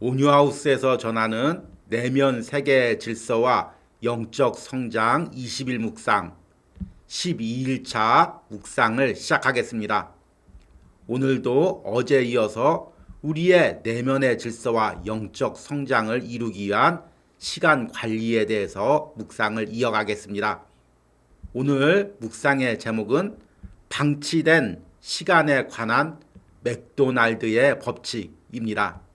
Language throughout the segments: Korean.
온유하우스에서 전하는 내면 세계의 질서와 영적 성장 20일 묵상 12일차 묵상을 시작하겠습니다. 오늘도 어제 이어서 우리의 내면의 질서와 영적 성장을 이루기 위한 시간 관리에 대해서 묵상을 이어가겠습니다. 오늘 묵상의 제목은 방치된 시간에 관한 맥도날드의 법칙입니다.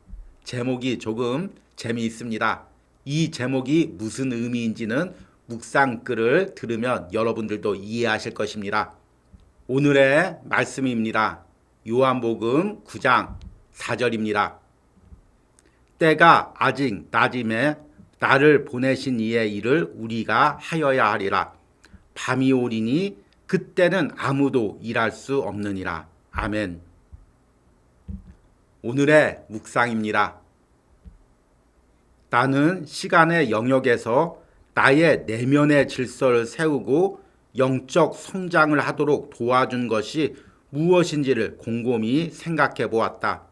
제목이 조금 재미있습니다. 이 제목이 무슨 의미인지는 묵상글을 들으면 여러분들도 이해하실 것입니다. 오늘의 말씀입니다. 요한복음 9장 4절입니다. 때가 아직 낮임에 나를 보내신 이의 일을 우리가 하여야 하리라. 밤이 오리니 그때는 아무도 일할 수 없느니라. 아멘. 오늘의 묵상입니다. 나는 시간의 영역에서 나의 내면의 질서를 세우고 영적 성장을 하도록 도와준 것이 무엇인지를 곰곰이 생각해 보았다.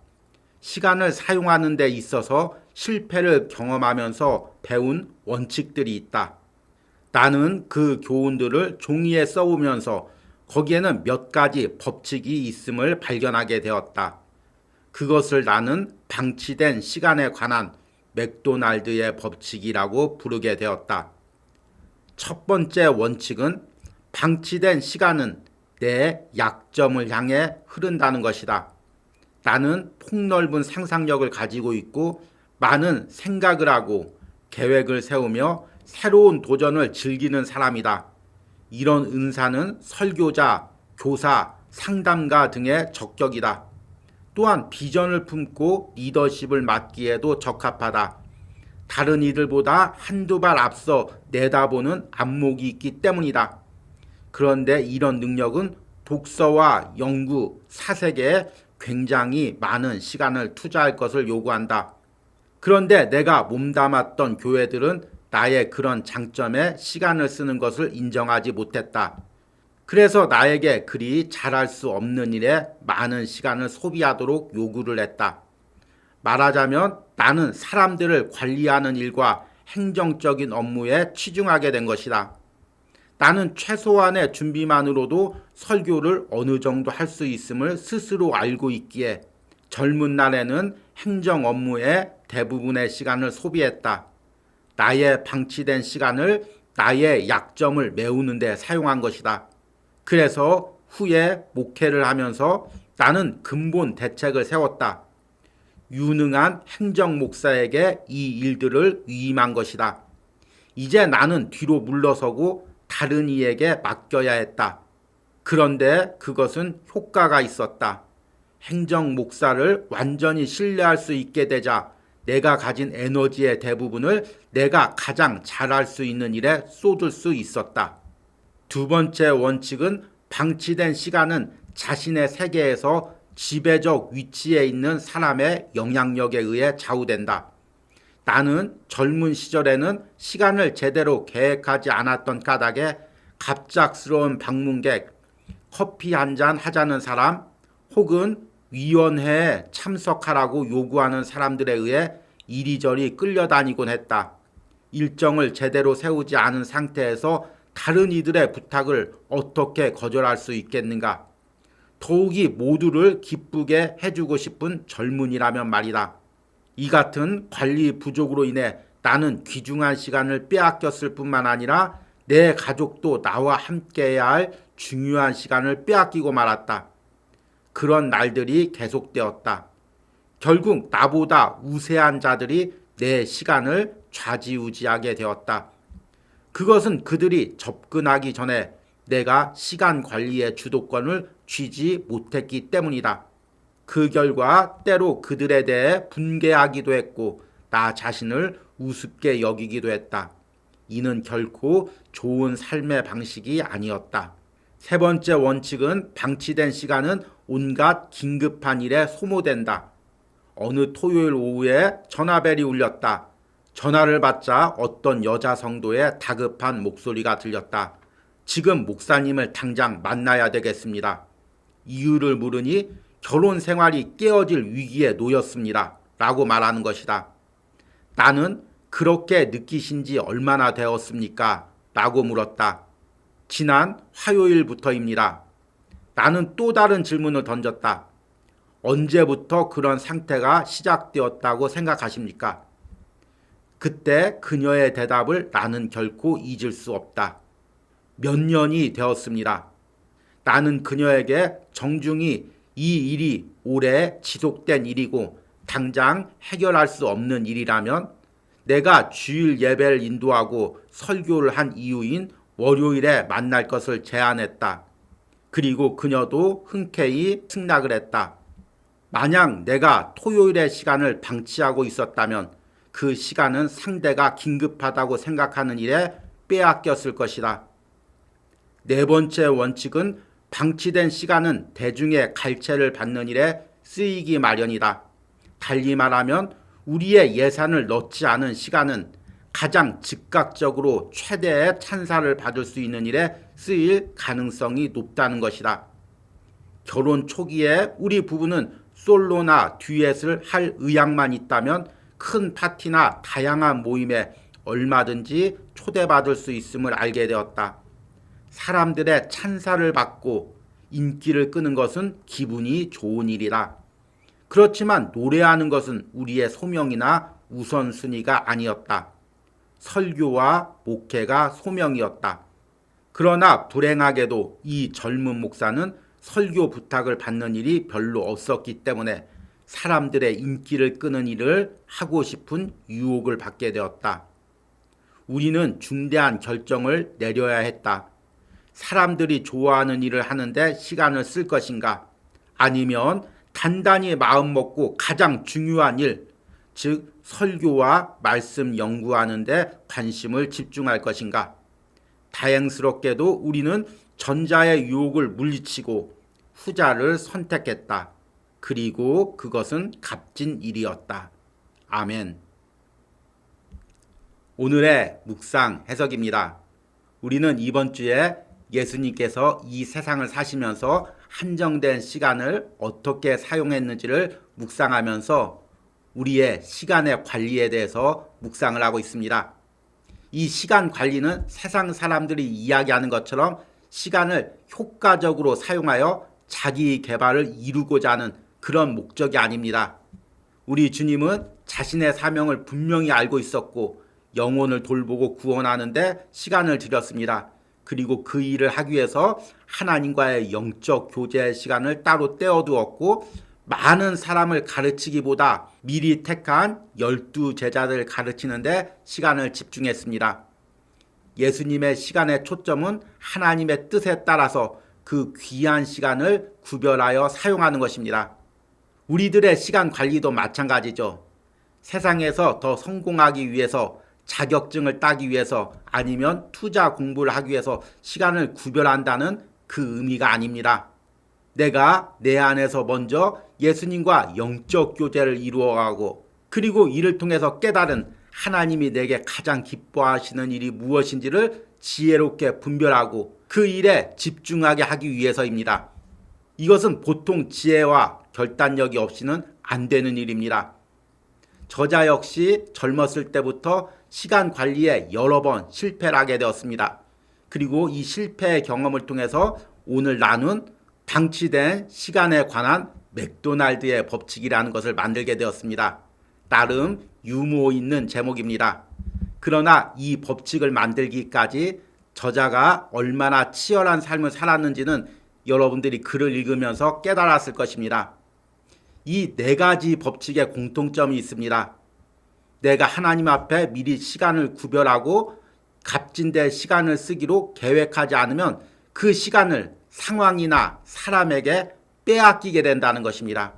시간을 사용하는 데 있어서 실패를 경험하면서 배운 원칙들이 있다. 나는 그 교훈들을 종이에 써오면서 거기에는 몇 가지 법칙이 있음을 발견하게 되었다. 그것을 나는 방치된 시간에 관한 맥도날드의 법칙이라고 부르게 되었다. 첫 번째 원칙은 방치된 시간은 내 약점을 향해 흐른다는 것이다. 나는 폭넓은 상상력을 가지고 있고 많은 생각을 하고 계획을 세우며 새로운 도전을 즐기는 사람이다. 이런 은사는 설교자, 교사, 상담가 등의 적격이다. 또한 비전을 품고 리더십을 맡기에도 적합하다. 다른 이들보다 한두 발 앞서 내다보는 안목이 있기 때문이다. 그런데 이런 능력은 독서와 연구, 사색에 굉장히 많은 시간을 투자할 것을 요구한다. 그런데 내가 몸담았던 교회들은 나의 그런 장점에 시간을 쓰는 것을 인정하지 못했다. 그래서 나에게 그리 잘할 수 없는 일에 많은 시간을 소비하도록 요구를 했다. 말하자면 나는 사람들을 관리하는 일과 행정적인 업무에 치중하게 된 것이다. 나는 최소한의 준비만으로도 설교를 어느 정도 할 수 있음을 스스로 알고 있기에 젊은 날에는 행정 업무에 대부분의 시간을 소비했다. 나의 방치된 시간을 나의 약점을 메우는 데 사용한 것이다. 그래서 후에 목회를 하면서 나는 근본 대책을 세웠다. 유능한 행정 목사에게 이 일들을 위임한 것이다. 이제 나는 뒤로 물러서고 다른 이에게 맡겨야 했다. 그런데 그것은 효과가 있었다. 행정 목사를 완전히 신뢰할 수 있게 되자 내가 가진 에너지의 대부분을 내가 가장 잘할 수 있는 일에 쏟을 수 있었다. 두 번째 원칙은 방치된 시간은 자신의 세계에서 지배적 위치에 있는 사람의 영향력에 의해 좌우된다. 나는 젊은 시절에는 시간을 제대로 계획하지 않았던 까닭에 갑작스러운 방문객, 커피 한 잔 하자는 사람, 혹은 위원회에 참석하라고 요구하는 사람들에 의해 이리저리 끌려다니곤 했다. 일정을 제대로 세우지 않은 상태에서 다른 이들의 부탁을 어떻게 거절할 수 있겠는가? 더욱이 모두를 기쁘게 해주고 싶은 젊은이라면 말이다. 이 같은 관리 부족으로 인해 나는 귀중한 시간을 빼앗겼을 뿐만 아니라 내 가족도 나와 함께해야 할 중요한 시간을 빼앗기고 말았다. 그런 날들이 계속되었다. 결국 나보다 우세한 자들이 내 시간을 좌지우지하게 되었다. 그것은 그들이 접근하기 전에 내가 시간 관리의 주도권을 쥐지 못했기 때문이다. 그 결과 때로 그들에 대해 분개하기도 했고 나 자신을 우습게 여기기도 했다. 이는 결코 좋은 삶의 방식이 아니었다. 세 번째 원칙은 방치된 시간은 온갖 긴급한 일에 소모된다. 어느 토요일 오후에 전화벨이 울렸다. 전화를 받자 어떤 여자 성도의 다급한 목소리가 들렸다. 지금 목사님을 당장 만나야 되겠습니다. 이유를 물으니 결혼 생활이 깨어질 위기에 놓였습니다. 라고 말하는 것이다. 나는 그렇게 느끼신 지 얼마나 되었습니까? 라고 물었다. 지난 화요일부터입니다. 나는 또 다른 질문을 던졌다. 언제부터 그런 상태가 시작되었다고 생각하십니까? 그때 그녀의 대답을 나는 결코 잊을 수 없다. 몇 년이 되었습니다. 나는 그녀에게 정중히 이 일이 오래 지속된 일이고 당장 해결할 수 없는 일이라면 내가 주일 예배를 인도하고 설교를 한 이유인 월요일에 만날 것을 제안했다. 그리고 그녀도 흔쾌히 승낙을 했다. 만약 내가 토요일의 시간을 방치하고 있었다면 그 시간은 상대가 긴급하다고 생각하는 일에 빼앗겼을 것이다. 네 번째 원칙은 방치된 시간은 대중의 갈채를 받는 일에 쓰이기 마련이다. 달리 말하면 우리의 예산을 넣지 않은 시간은 가장 즉각적으로 최대의 찬사를 받을 수 있는 일에 쓰일 가능성이 높다는 것이다. 결혼 초기에 우리 부부는 솔로나 듀엣을 할 의향만 있다면 큰 파티나 다양한 모임에 얼마든지 초대받을 수 있음을 알게 되었다. 사람들의 찬사를 받고 인기를 끄는 것은 기분이 좋은 일이다. 그렇지만 노래하는 것은 우리의 소명이나 우선순위가 아니었다. 설교와 목회가 소명이었다. 그러나 불행하게도 이 젊은 목사는 설교 부탁을 받는 일이 별로 없었기 때문에 사람들의 인기를 끄는 일을 하고 싶은 유혹을 받게 되었다. 우리는 중대한 결정을 내려야 했다. 사람들이 좋아하는 일을 하는데 시간을 쓸 것인가? 아니면 단단히 마음 먹고 가장 중요한 일, 즉 설교와 말씀 연구하는데 관심을 집중할 것인가? 다행스럽게도 우리는 전자의 유혹을 물리치고 후자를 선택했다. 그리고 그것은 값진 일이었다. 아멘. 오늘의 묵상 해석입니다. 우리는 이번 주에 예수님께서 이 세상을 사시면서 한정된 시간을 어떻게 사용했는지를 묵상하면서 우리의 시간의 관리에 대해서 묵상을 하고 있습니다. 이 시간 관리는 세상 사람들이 이야기하는 것처럼 시간을 효과적으로 사용하여 자기 개발을 이루고자 하는 그런 목적이 아닙니다. 우리 주님은 자신의 사명을 분명히 알고 있었고 영혼을 돌보고 구원하는데 시간을 들였습니다. 그리고 그 일을 하기 위해서 하나님과의 영적 교제 시간을 따로 떼어두었고 많은 사람을 가르치기보다 미리 택한 열두 제자들을 가르치는데 시간을 집중했습니다. 예수님의 시간의 초점은 하나님의 뜻에 따라서 그 귀한 시간을 구별하여 사용하는 것입니다. 우리들의 시간 관리도 마찬가지죠. 세상에서 더 성공하기 위해서 자격증을 따기 위해서 아니면 투자 공부를 하기 위해서 시간을 구별한다는 그 의미가 아닙니다. 내가 내 안에서 먼저 예수님과 영적 교제를 이루어가고 그리고 이를 통해서 깨달은 하나님이 내게 가장 기뻐하시는 일이 무엇인지를 지혜롭게 분별하고 그 일에 집중하게 하기 위해서입니다. 이것은 보통 지혜와 결단력이 없이는 안 되는 일입니다. 저자 역시 젊었을 때부터 시간 관리에 여러 번 실패를 하게 되었습니다. 그리고 이 실패의 경험을 통해서 오늘 나눈 방치된 시간에 관한 맥도날드의 법칙이라는 것을 만들게 되었습니다. 나름 유머 있는 제목입니다. 그러나 이 법칙을 만들기까지 저자가 얼마나 치열한 삶을 살았는지는 여러분들이 글을 읽으면서 깨달았을 것입니다. 이 네 가지 법칙의 공통점이 있습니다. 내가 하나님 앞에 미리 시간을 구별하고 값진데 시간을 쓰기로 계획하지 않으면 그 시간을 상황이나 사람에게 빼앗기게 된다는 것입니다.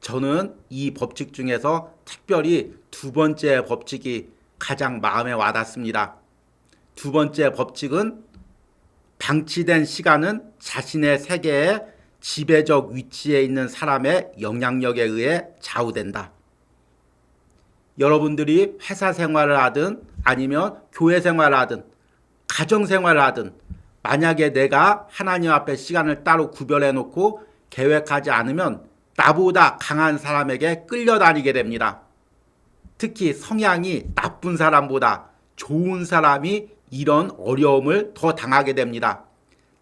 저는 이 법칙 중에서 특별히 두 번째 법칙이 가장 마음에 와닿습니다. 두 번째 법칙은 방치된 시간은 자신의 세계의 지배적 위치에 있는 사람의 영향력에 의해 좌우된다. 여러분들이 회사 생활을 하든 아니면 교회 생활을 하든 가정 생활을 하든 만약에 내가 하나님 앞에 시간을 따로 구별해 놓고 계획하지 않으면 나보다 강한 사람에게 끌려다니게 됩니다. 특히 성향이 나쁜 사람보다 좋은 사람이 이런 어려움을 더 당하게 됩니다.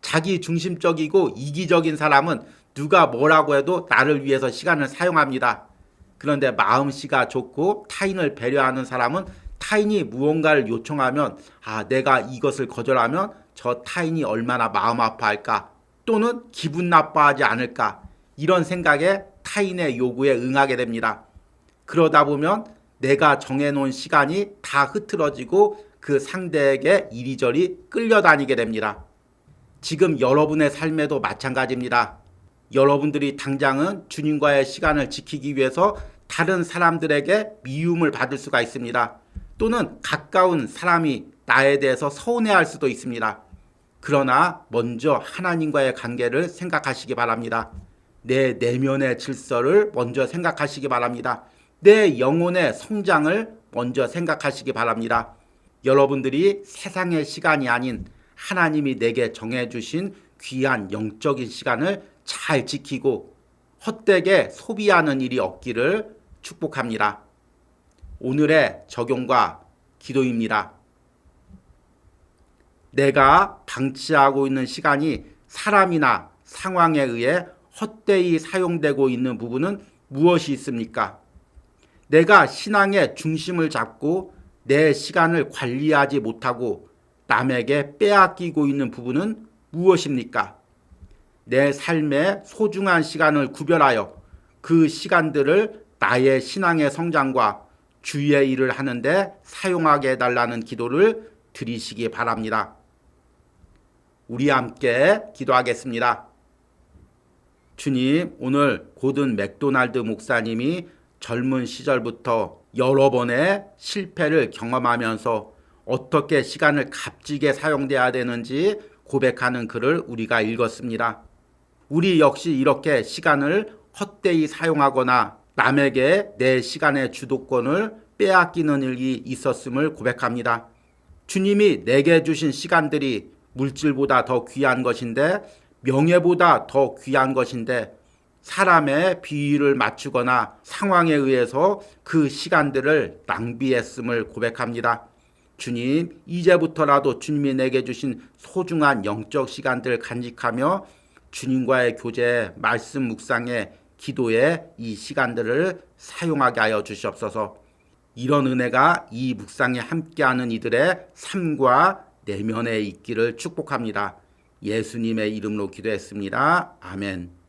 자기 중심적이고 이기적인 사람은 누가 뭐라고 해도 나를 위해서 시간을 사용합니다. 그런데 마음씨가 좋고 타인을 배려하는 사람은 타인이 무언가를 요청하면 아 내가 이것을 거절하면 저 타인이 얼마나 마음 아파할까 또는 기분 나빠하지 않을까 이런 생각에 타인의 요구에 응하게 됩니다. 그러다 보면 내가 정해놓은 시간이 다 흐트러지고 그 상대에게 이리저리 끌려다니게 됩니다. 지금 여러분의 삶에도 마찬가지입니다. 여러분들이 당장은 주님과의 시간을 지키기 위해서 다른 사람들에게 미움을 받을 수가 있습니다. 또는 가까운 사람이 나에 대해서 서운해할 수도 있습니다. 그러나 먼저 하나님과의 관계를 생각하시기 바랍니다. 내 내면의 질서를 먼저 생각하시기 바랍니다. 내 영혼의 성장을 먼저 생각하시기 바랍니다. 여러분들이 세상의 시간이 아닌 하나님이 내게 정해주신 귀한 영적인 시간을 잘 지키고 헛되게 소비하는 일이 없기를 축복합니다. 오늘의 적용과 기도입니다. 내가 방치하고 있는 시간이 사람이나 상황에 의해 헛되이 사용되고 있는 부분은 무엇이 있습니까? 내가 신앙의 중심을 잡고 내 시간을 관리하지 못하고 남에게 빼앗기고 있는 부분은 무엇입니까? 내 삶의 소중한 시간을 구별하여 그 시간들을 나의 신앙의 성장과 주의 일을 하는데 사용하게 해달라는 기도를 드리시기 바랍니다. 우리 함께 기도하겠습니다. 주님, 오늘 고든 맥도날드 목사님이 젊은 시절부터 여러 번의 실패를 경험하면서 어떻게 시간을 값지게 사용돼야 되는지 고백하는 글을 우리가 읽었습니다. 우리 역시 이렇게 시간을 헛되이 사용하거나 남에게 내 시간의 주도권을 빼앗기는 일이 있었음을 고백합니다. 주님이 내게 주신 시간들이 물질보다 더 귀한 것인데 명예보다 더 귀한 것인데 사람의 비위를 맞추거나 상황에 의해서 그 시간들을 낭비했음을 고백합니다. 주님, 이제부터라도 주님이 내게 주신 소중한 영적 시간들을 간직하며 주님과의 교제, 말씀 묵상에 기도에 이 시간들을 사용하게 하여 주시옵소서. 이런 은혜가 이 묵상에 함께하는 이들의 삶과 내면에 있기를 축복합니다. 예수님의 이름으로 기도했습니다. 아멘.